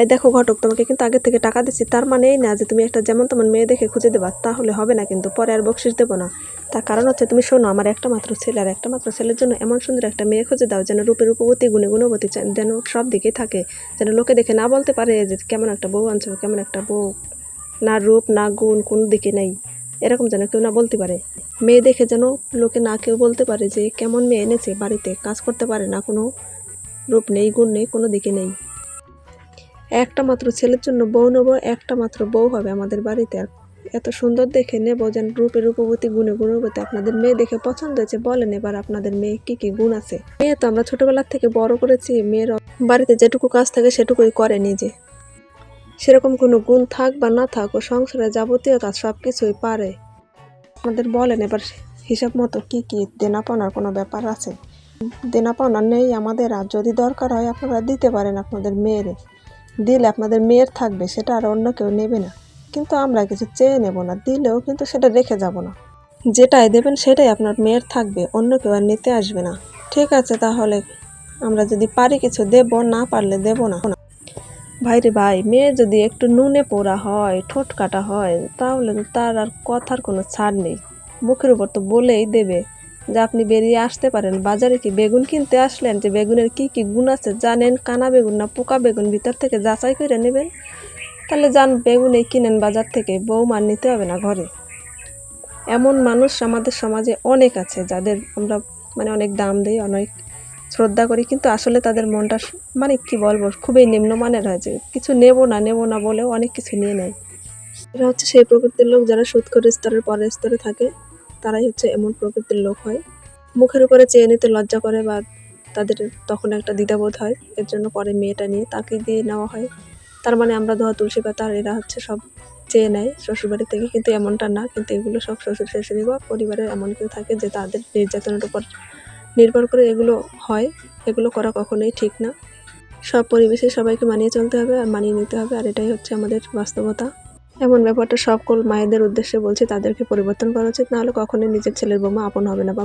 এই দেখো ঘটক, তোমাকে কিন্তু আগে থেকে টাকা দিচ্ছি তার মানে এই না যে তুমি একটা যেমন তোমার মেয়ে দেখে খুঁজে দেবা, তাহলে হবে না কিন্তু, পরে আর বকশিস দেবো না। তার কারণ হচ্ছে তুমি শোনো, আমার একটা মাত্র ছেলে, আর একটা মাত্র ছেলের জন্য এমন সুন্দর একটা মেয়ে খুঁজে দাও, যেন রূপে রূপবতী গুণে গুণবতী, যেন সব দিকে থাকে, যেন লোকে দেখে না বলতে পারে যে কেমন একটা বউ আনছো কেমন একটা বউ। না রূপ, না গুণ, কোনো দিকে নেই, এরকম যেন কেউ না বলতে পারে। মেয়ে দেখে যেন লোকে না কেউ বলতে পারে যে কেমন মেয়ে এনেছে, বাড়িতে কাজ করতে পারে না, কোনো রূপ নেই, গুণ নেই, কোনো দিকে নেই। একটা মাত্র ছেলের জন্য বউ নেব, একটা মাত্র বউ হবে আমাদের বাড়িতে। আর এত সুন্দর দেখে নেব যেন রূপে রূপবতী, গুণে গুণবতী। আপনাদের মেয়ে দেখে পছন্দ হয়েছে, বলেন এবার আপনাদের মেয়ে কি কি গুণ আছে। মেয়ে তো আমরা ছোটবেলার থেকে বড় করেছি, মেয়ের বাড়িতে যেটুকু কাজ থাকে সেটুকুই করে নিজে। সেরকম কোনো গুণ থাক বা না থাক, ও সংসারে যাবতীয় কাজ সব কিছুই পারে। আমাদের বলেন এবার হিসাব মতো কি কি দেনা পাওনার কোনো ব্যাপার আছে? দেনা পাওনা নেই আমাদের, আর যদি দরকার হয় আপনারা দিতে পারেন আপনাদের মেয়েরে। দিলে আপনাদের মেয়ের থাকবে, সেটা আর অন্য কেউ নেবে না। কিন্তু আমরা কিছু চেয়ে নেব না, দিলেও কিন্তু সেটা রেখে যাব না। যেটাই দেবেন সেটাই আপনার মেয়ের থাকবে, অন্য কেউ আর নিতে আসবে না। ঠিক আছে তাহলে, আমরা যদি পারি কিছু দেব, না পারলে দেব না। ভাইরে ভাই, মেয়ে যদি একটু নুনে পোড়া হয়, ঠোঁট কাটা হয়, তাহলে তার আর কথার কোনো ছাড় নেই। মুখের উপর তো বলেই দেবে। যে আপনি বেরিয়ে আসতে পারেন। বাজারে কি বেগুন কিনতে আসলেন? যে বেগুনের কি কি গুণ আছে? জানেন কানা বেগুন না পোকা বেগুন? ভিতর থেকে যাচাই করে নেবেন। তাহলে যান বেগুন কিনেন বাজার থেকে। বৌমার নিতে হবে না ঘরে। এমন মানুষ আমাদের সমাজে অনেক আছে যাদের আমরা মানে অনেক দাম দিই, অনেক শ্রদ্ধা করি, কিন্তু আসলে তাদের মনটা মানে কি বলব? খুবই নিম্নমানের হয় যে কিছু নেব না নেব না বলেও অনেক কিছু নিয়ে নেয়। এরা হচ্ছে সেই প্রকৃতির লোক যারা সুৎখর স্তরের পরের স্তরে থাকে। তারাই হচ্ছে এমন প্রকৃতির লোক হয়। মুখের উপরে চেয়ে নিতে লজ্জা করে বা তাদের তখন একটা দ্বিধাবোধ হয়। এর জন্য পরে মেয়েটা নিয়ে তাকে দিয়ে নেওয়া হয়। তার মানে আমরা ধোয়া তুলসী পাতা আর এরা হচ্ছে সব চেয়ে নেয় শ্বশুরবাড়ি থেকে। কিন্তু এমনটা না। কিন্তু এগুলো সব শ্বশুর শাশুড়ি বা পরিবারের এমন কেউ থাকে যে তাদের নির্যাতনের উপর নির্ভর করে এগুলো হয়। এগুলো করা কখনোই ঠিক না। সব পরিবেশে সবাইকে মানিয়ে চলতে হবে আর মানিয়ে নিতে হবে। আর এটাই হচ্ছে আমাদের বাস্তবতা। এমন ব্যাপারটা সকল মায়েদের উদ্দেশ্যে বলছি, তাদেরকে পরিবর্তন করা উচিত, নাহলে কখনোই নিজের ছেলের বৌমা আপন হবে না বা